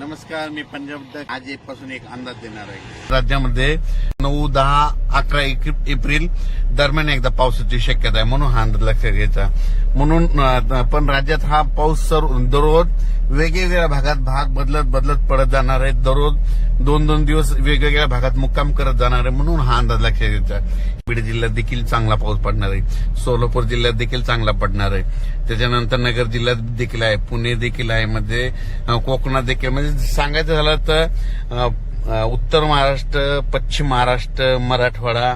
नमस्कार मी पंजाब आज एक पासून एक अंदाज देणार आहे. राज्यामध्ये नऊ दहा अकरा एक- एप्रिल दरम्यान एकदा पावसाची शक्यता आहे. म्हणून हा अंदाज लक्षात घ्यायचा. म्हणून पण राज्यात हा पाऊस दररोज वेगवेगळ्या भागात भाग बदलत बदलत पडत जाणार आहे. दररोज दोन दोन दिवस वेगवेगळ्या भागात मुक्काम करत जाणार आहे. म्हणून हा अंदाज लक्षात घ्यायचा. बीड जिल्ह्यात देखील चांगला पाऊस पडणार आहे. सोलापूर जिल्ह्यात देखील चांगला पडणार आहे. त्याच्यानंतर नगर जिल्ह्यात देखील आहे. पुणे देखील आहे म्हणजे कोकणात देखील म्हणजे सांगायचं झालं तर उत्तर महाराष्ट्र पश्चिम महाराष्ट्र मराठवाडा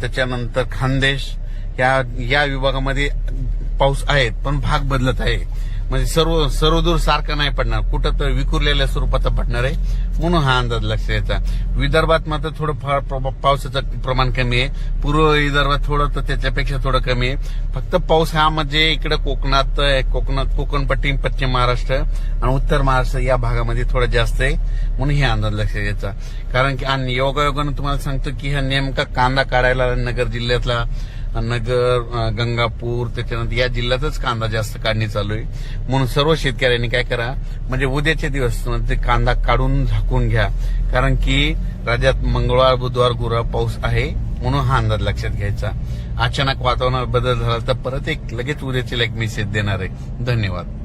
त्याच्यानंतर खानदेश या या विभागामध्ये पाऊस आहेत पण भाग बदलत आहे. म्हणजे सर्व सर्वदूर सारखं नाही पडणार. कुठं तर विखुरलेल्या स्वरूपाचा पडणार आहे. म्हणून हा अंदाज लक्ष द्यायचा. विदर्भात मात्र थोडं फार प्र- पावसाचं प्रमाण कमी आहे. पूर्व विदर्भात थोडं तर त्याच्यापेक्षा थोडं कमी आहे. फक्त पाऊस हा म्हणजे इकडे कोकणात आहे, कोकणात कोकणपट्टी पश्चिम महाराष्ट्र आणि उत्तर महाराष्ट्र या भागामध्ये थोडं जास्त आहे. म्हणून हे अंदाज लक्ष द्यायचा. कारण की आणि योगायोगानं तुम्हाला सांगतो की हा नेमका कांदा काढायला नगर जिल्ह्यातला नगर गंगापूर त्याच्यानंतर या जिल्ह्यातच कांदा जास्त काढणी चालू आहे. म्हणून सर्व शेतकऱ्यांनी काय करा म्हणजे उद्याचे दिवस ते कांदा काढून झाकून घ्या. कारण की राज्यात मंगळवार बुधवार गुरुवार पाऊस आहे म्हणून हा अंदाज लक्षात घ्यायचा. अचानक वातावरणात बदल झाला तर परत एक लगेच उद्याची एक मेसेज देणार आहे. धन्यवाद.